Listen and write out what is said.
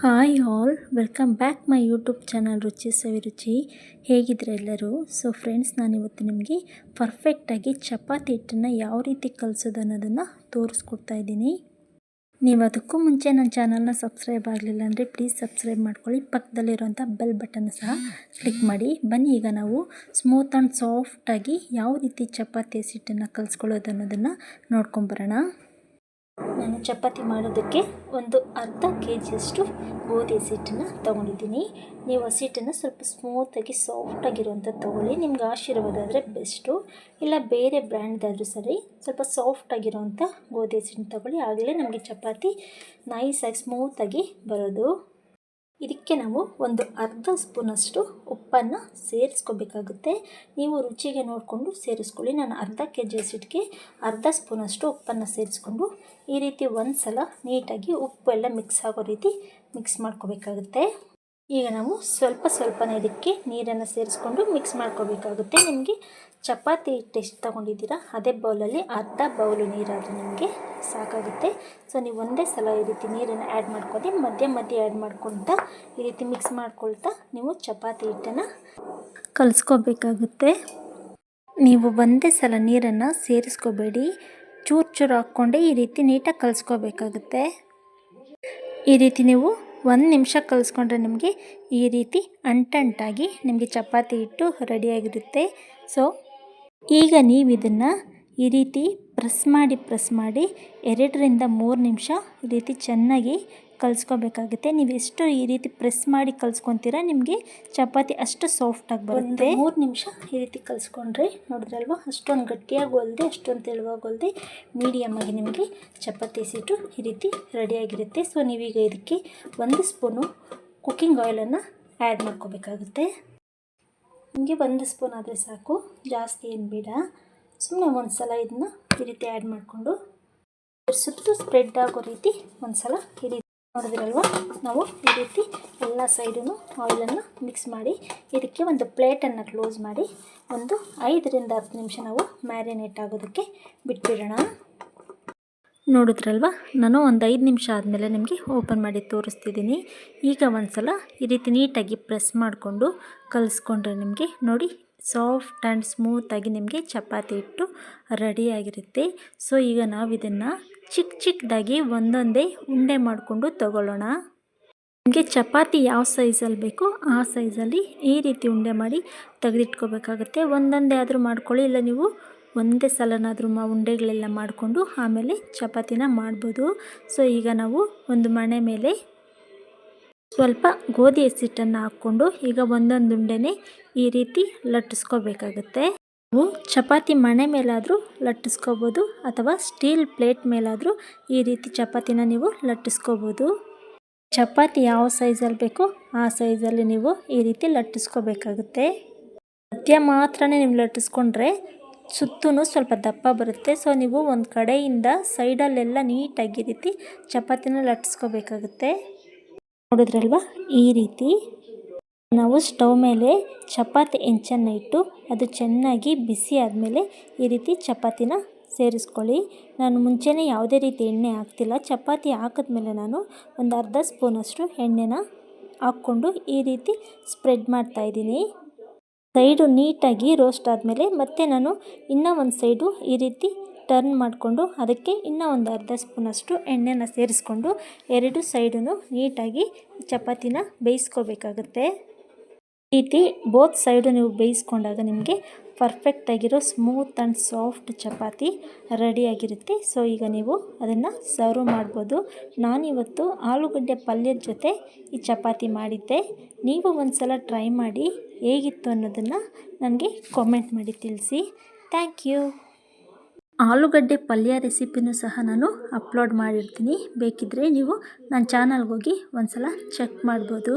Hi all welcome back my YouTube channel Ruchi Saviruchi ಹೇಗಿದ್ರೆ ಎಲ್ಲರೂ? So friends ನಾನು ಇವತ್ತು ನಿಮಗೆ ಪರ್ಫೆಕ್ಟಾಗಿ ಚಪಾತಿ ಹಿಟ್ಟನ್ನು ಯಾವ ರೀತಿ ಕಲಿಸೋದು ಅನ್ನೋದನ್ನು ತೋರಿಸ್ಕೊಡ್ತಾ ಇದ್ದೀನಿ. ನೀವು ಅದಕ್ಕೂ ಮುಂಚೆ ನನ್ನ ಚಾನಲ್ನ ಸಬ್ಸ್ಕ್ರೈಬ್ ಆಗಲಿಲ್ಲ ಅಂದರೆ ಪ್ಲೀಸ್ ಸಬ್ಸ್ಕ್ರೈಬ್ ಮಾಡ್ಕೊಳ್ಳಿ. ಪಕ್ಕದಲ್ಲಿರುವಂಥ ಬೆಲ್ ಬಟನ್ ಸಹ ಕ್ಲಿಕ್ ಮಾಡಿ. ಬನ್ನಿ, ಈಗ ನಾವು ಸ್ಮೂತ್ ಆ್ಯಂಡ್ ಸಾಫ್ಟಾಗಿ ಯಾವ ರೀತಿ ಚಪಾತಿ ಹಸಿಟ್ಟನ್ನು ಕಲಿಸ್ಕೊಳ್ಳೋದು ಅನ್ನೋದನ್ನು ನೋಡ್ಕೊಂಬರೋಣ ನಾನು ಚಪಾತಿ ಮಾಡೋದಕ್ಕೆ ಒಂದು ಅರ್ಧ ಕೆ ಜಿಯಷ್ಟು ಗೋಧಿ ಹಸಿಟ್ಟನ್ನು ತೊಗೊಂಡಿದ್ದೀನಿ. ನೀವು ಹಸಿಟ್ಟನ್ನು ಸ್ವಲ್ಪ ಸ್ಮೂತಾಗಿ ಸಾಫ್ಟಾಗಿರುವಂಥದ್ದು ತೊಗೊಳ್ಳಿ. ನಿಮ್ಗೆ ಆಶೀರ್ವಾದ ಆದರೆ ಬೆಸ್ಟು ಇಲ್ಲ ಬೇರೆ ಬ್ರ್ಯಾಂಡ್ದಾದರೂ ಸರಿ ಸ್ವಲ್ಪ ಸಾಫ್ಟಾಗಿರುವಂಥ ಗೋಧಿ ಹಸಿಟ್ಟನ್ನು ತೊಗೊಳ್ಳಿ. ಆಗಲೇ ನಮಗೆ ಚಪಾತಿ ನೈಸಾಗಿ ಸ್ಮೂತಾಗಿ ಬರೋದು. ಇದಕ್ಕೆ ನಾವು ಒಂದು ಅರ್ಧ ಸ್ಪೂನಷ್ಟು ಉಪ್ಪನ್ನು ಸೇರಿಸ್ಕೋಬೇಕಾಗುತ್ತೆ. ನೀವು ರುಚಿಗೆ ನೋಡಿಕೊಂಡು ಸೇರಿಸ್ಕೊಳ್ಳಿ. ನಾನು ಅರ್ಧ ಕೆ ಜಿ ಹಸಿಟ್ಟಿಗೆ ಅರ್ಧ ಸ್ಪೂನಷ್ಟು ಉಪ್ಪನ್ನು ಸೇರಿಸ್ಕೊಂಡು ಈ ರೀತಿ ಒಂದು ಸಲ ನೀಟಾಗಿ ಉಪ್ಪು ಎಲ್ಲ ಮಿಕ್ಸ್ ಆಗೋ ರೀತಿ ಮಿಕ್ಸ್ ಮಾಡ್ಕೋಬೇಕಾಗುತ್ತೆ. ಈಗ ನಾವು ಸ್ವಲ್ಪ ಸ್ವಲ್ಪನೇ ಇದಕ್ಕೆ ನೀರನ್ನು ಸೇರಿಸ್ಕೊಂಡು ಮಿಕ್ಸ್ ಮಾಡ್ಕೋಬೇಕಾಗುತ್ತೆ. ನಿಮಗೆ ಚಪಾತಿ ಟೆಸ್ಟ್ ತೊಗೊಂಡಿದ್ದೀರಾ? ಅದೇ ಬೌಲಲ್ಲಿ ಅರ್ಧ ಬೌಲು ನೀರಾದರೂ ನಿಮಗೆ ಸಾಕಾಗುತ್ತೆ. ಸೊ ನೀವು ಒಂದೇ ಸಲ ಈ ರೀತಿ ನೀರನ್ನು ಆ್ಯಡ್ ಮಾಡ್ಕೊಳ್ಳಿ ಮಧ್ಯೆ ಮಧ್ಯೆ ಆ್ಯಡ್ ಮಾಡ್ಕೊಳ್ತಾ, ಈ ರೀತಿ ಮಿಕ್ಸ್ ಮಾಡ್ಕೊಳ್ತಾ ನೀವು ಚಪಾತಿ ಹಿಟ್ಟನ್ನು ಕಲಿಸ್ಕೋಬೇಕಾಗುತ್ತೆ. ನೀವು ಒಂದೇ ಸಲ ನೀರನ್ನು ಸೇರಿಸ್ಕೋಬೇಡಿ. ಚೂರು ಚೂರು ಹಾಕ್ಕೊಂಡೆ ಈ ರೀತಿ ನೀಟಾಗಿ ಕಲಿಸ್ಕೋಬೇಕಾಗುತ್ತೆ. ಈ ರೀತಿ ನೀವು ಒಂದು ನಿಮಿಷ ಕಲಿಸ್ಕೊಂಡ್ರೆ ನಿಮಗೆ ಈ ರೀತಿ ಅಂಟಂಟಾಗಿ ನಿಮಗೆ ಚಪಾತಿ ಹಿಟ್ಟು ರೆಡಿಯಾಗಿರುತ್ತೆ. ಸೊ ಈಗ ನೀವು ಇದನ್ನು ಈ ರೀತಿ ಪ್ರೆಸ್ ಮಾಡಿ ಪ್ರೆಸ್ ಮಾಡಿ ಎರಡರಿಂದ ಮೂರು ನಿಮಿಷ ಈ ರೀತಿ ಚೆನ್ನಾಗಿ ಕಲಿಸ್ಕೋಬೇಕಾಗುತ್ತೆ. ನೀವು ಎಷ್ಟು ಈ ರೀತಿ ಪ್ರೆಸ್ ಮಾಡಿ ಕಲ್ಸ್ಕೊತೀರ, ನಿಮಗೆ ಚಪಾತಿ ಅಷ್ಟು ಸಾಫ್ಟಾಗಿ ಬರುತ್ತೆ. ಮೂರು ನಿಮಿಷ ಈ ರೀತಿ ಕಲಿಸ್ಕೊಂಡ್ರೆ ನೋಡಿದ್ರಲ್ವ? ಅಷ್ಟೊಂದು ಗಟ್ಟಿಯಾಗಿ ಹೊಲ್ದೆ ಅಷ್ಟೊಂದು ತೆಳುವಾಗಿ ಹೊಲ್ದೆ ಮೀಡಿಯಮ್ಮಾಗಿ ನಿಮಗೆ ಚಪಾತಿ ಸೀಟು ಈ ರೀತಿ ರೆಡಿಯಾಗಿರುತ್ತೆ ಸೊ ನೀವೀಗ ಇದಕ್ಕೆ ಒಂದು ಸ್ಪೂನು ಕುಕ್ಕಿಂಗ್ ಆಯಿಲನ್ನು ಆ್ಯಡ್ ಮಾಡ್ಕೋಬೇಕಾಗುತ್ತೆ. ನಿಮಗೆ ಒಂದು ಸ್ಪೂನ್ ಆದರೆ ಸಾಕು, ಜಾಸ್ತಿ ಏನು ಬೇಡ. ಸುಮ್ಮನೆ ಒಂದು ಸಲ ಇದನ್ನ ಈ ರೀತಿ ಆ್ಯಡ್ ಮಾಡಿಕೊಂಡು ಸುತ್ತು ಸ್ಪ್ರೆಡ್ ಆಗೋ ರೀತಿ ಒಂದು ಸಲ ಈ ರೀತಿ ನೋಡಿದ್ರಲ್ವ? ನಾವು ಈ ರೀತಿ ಎಲ್ಲ ಸೈಡೂ ಆಯಿಲನ್ನು ಮಿಕ್ಸ್ ಮಾಡಿ, ಇದಕ್ಕೆ ಒಂದು ಪ್ಲೇಟನ್ನು ಕ್ಲೋಸ್ ಮಾಡಿ, ಒಂದು ಐದರಿಂದ ಹತ್ತು ನಿಮಿಷ ನಾವು ಮ್ಯಾರಿನೇಟ್ ಆಗೋದಕ್ಕೆ ಬಿಟ್ಬಿಡೋಣ. ನೋಡಿದ್ರಲ್ವ? ನಾನು ಒಂದು ಐದು ನಿಮಿಷ ಆದಮೇಲೆ ನಿಮಗೆ ಓಪನ್ ಮಾಡಿ ತೋರಿಸ್ತಿದ್ದೀನಿ. ಈಗ ಒಂದು ಸಲ ಈ ರೀತಿ ನೀಟಾಗಿ ಪ್ರೆಸ್ ಮಾಡಿಕೊಂಡು ಕಲಿಸ್ಕೊಂಡ್ರೆ ನಿಮಗೆ ನೋಡಿ ಸಾಫ್ಟ್ ಆ್ಯಂಡ್ ಸ್ಮೂತಾಗಿ ನಿಮಗೆ ಚಪಾತಿ ಇಟ್ಟು ರೆಡಿಯಾಗಿರುತ್ತೆ ಸೊ, ಈಗ ನಾವು ಇದನ್ನು ಚಿಕ್ಕ ಚಿಕ್ಕದಾಗಿ ಒಂದೊಂದೇ ಉಂಡೆ ಮಾಡಿಕೊಂಡು ತಗೊಳ್ಳೋಣ. ನಿಮಗೆ ಚಪಾತಿ ಯಾವ ಸೈಜಲ್ಲಿ ಬೇಕೋ ಆ ಸೈಜಲ್ಲಿ ಈ ರೀತಿ ಉಂಡೆ ಮಾಡಿ ತೆಗೆದಿಟ್ಕೋಬೇಕಾಗುತ್ತೆ. ಒಂದೊಂದೇ ಆದರೂ ಮಾಡ್ಕೊಳ್ಳಿ, ಇಲ್ಲ ನೀವು ಒಂದೇ ಸಲನಾದರೂ ಮಾ ಉಂಡೆಗಳೆಲ್ಲ ಮಾಡಿಕೊಂಡು ಆಮೇಲೆ ಚಪಾತಿನ ಮಾಡ್ಬೋದು. ಸೊ ಈಗ ನಾವು ಒಂದು ಮಣೆ ಮೇಲೆ ಸ್ವಲ್ಪ ಗೋಧಿ ಹಸಿಟ್ಟನ್ನು ಹಾಕ್ಕೊಂಡು ಈಗ ಒಂದೊಂದು ಉಂಡೆನೇ ಈ ರೀತಿ ಲಟ್ಟಿಸ್ಕೋಬೇಕಾಗುತ್ತೆ. ನೀವು ಚಪಾತಿ ಮಣೆ ಮೇಲಾದರೂ ಲಟ್ಟಿಸ್ಕೋಬೋದು ಅಥವಾ ಸ್ಟೀಲ್ ಪ್ಲೇಟ್ ಮೇಲಾದರೂ ಈ ರೀತಿ ಚಪಾತಿನ ನೀವು ಲಟ್ಟಿಸ್ಕೋಬೋದು. ಚಪಾತಿ ಯಾವ ಸೈಜಲ್ಲಿ ಬೇಕೋ ಆ ಸೈಜಲ್ಲಿ ನೀವು ಈ ರೀತಿ ಲಟ್ಟಿಸ್ಕೋಬೇಕಾಗುತ್ತೆ. ಮಧ್ಯ ಮಾತ್ರನೇ ನೀವು ಲಟ್ಟಿಸ್ಕೊಂಡ್ರೆ ಸುತ್ತೂ ಸ್ವಲ್ಪ ದಪ್ಪ ಬರುತ್ತೆ. ಸೊ, ನೀವು ಒಂದು ಕಡೆಯಿಂದ ಸೈಡಲ್ಲೆಲ್ಲ ನೀಟಾಗಿ ರೀತಿ ಚಪಾತಿನ ಲಟ್ಟಿಸ್ಕೋಬೇಕಾಗುತ್ತೆ. ನೋಡಿದ್ರಲ್ವಾ? ಈ ರೀತಿ. ನಾವು ಸ್ಟವ್ ಮೇಲೆ ಚಪಾತಿ ಹೆಂಚನ್ನು ಇಟ್ಟು ಅದು ಚೆನ್ನಾಗಿ ಬಿಸಿ ಆದಮೇಲೆ ಈ ರೀತಿ ಚಪಾತಿನ ಸೇರಿಸ್ಕೊಳ್ಳಿ. ನಾನು ಮುಂಚೆನೇ ಯಾವುದೇ ರೀತಿ ಎಣ್ಣೆ ಹಾಕ್ತಿಲ್ಲ. ಚಪಾತಿ ಹಾಕಿದ್ಮೇಲೆ ನಾನು ಒಂದು ಅರ್ಧ ಸ್ಪೂನಷ್ಟು ಎಣ್ಣೆನ ಹಾಕ್ಕೊಂಡು ಈ ರೀತಿ ಸ್ಪ್ರೆಡ್ ಮಾಡ್ತಾಯಿದ್ದೀನಿ ಸೈಡು ನೀಟಾಗಿ ರೋಸ್ಟ್ ಆದಮೇಲೆ ಮತ್ತೆ ನಾನು ಇನ್ನೂ ಒಂದು ಸೈಡು ಈ ರೀತಿ ಟರ್ನ್ ಮಾಡಿಕೊಂಡು ಅದಕ್ಕೆ ಇನ್ನೂ ಒಂದು ಅರ್ಧ ಸ್ಪೂನಷ್ಟು ಎಣ್ಣೆನ ಸೇರಿಸ್ಕೊಂಡು ಎರಡು ಸೈಡೂ ನೀಟಾಗಿ ಚಪಾತಿನ ಬೇಯಿಸ್ಕೋಬೇಕಾಗುತ್ತೆ. ರೀತಿ ಬೋತ್ ಸೈಡು ನೀವು ಬೇಯಿಸ್ಕೊಂಡಾಗ ನಿಮಗೆ ಪರ್ಫೆಕ್ಟಾಗಿರೋ ಸ್ಮೂತ್ ಆ್ಯಂಡ್ ಸಾಫ್ಟ್ ಚಪಾತಿ ರೆಡಿಯಾಗಿರುತ್ತೆ ಸೊ ಈಗ ನೀವು ಅದನ್ನು ಸರ್ವ್ ಮಾಡ್ಬೋದು. ನಾನಿವತ್ತು ಆಲೂಗಡ್ಡೆ ಪಲ್ಯದ ಜೊತೆ ಈ ಚಪಾತಿ ಮಾಡಿದ್ದೆ. ನೀವು ಒಂದು ಸಲ ಟ್ರೈ ಮಾಡಿ ಹೇಗಿತ್ತು ಅನ್ನೋದನ್ನು ನನಗೆ ಕಾಮೆಂಟ್ ಮಾಡಿ ತಿಳಿಸಿ. ಥ್ಯಾಂಕ್ ಯು ಆಲೂಗಡ್ಡೆ ಪಲ್ಯ ರೆಸಿಪಿನೂ ಸಹ ನಾನು ಅಪ್ಲೋಡ್ ಮಾಡಿರ್ತೀನಿ. ಬೇಕಿದ್ದರೆ ನೀವು ನನ್ನ ಚಾನಲ್ಗೋಗಿ ಒಂದು ಸಲ ಚೆಕ್ ಮಾಡ್ಬೋದು.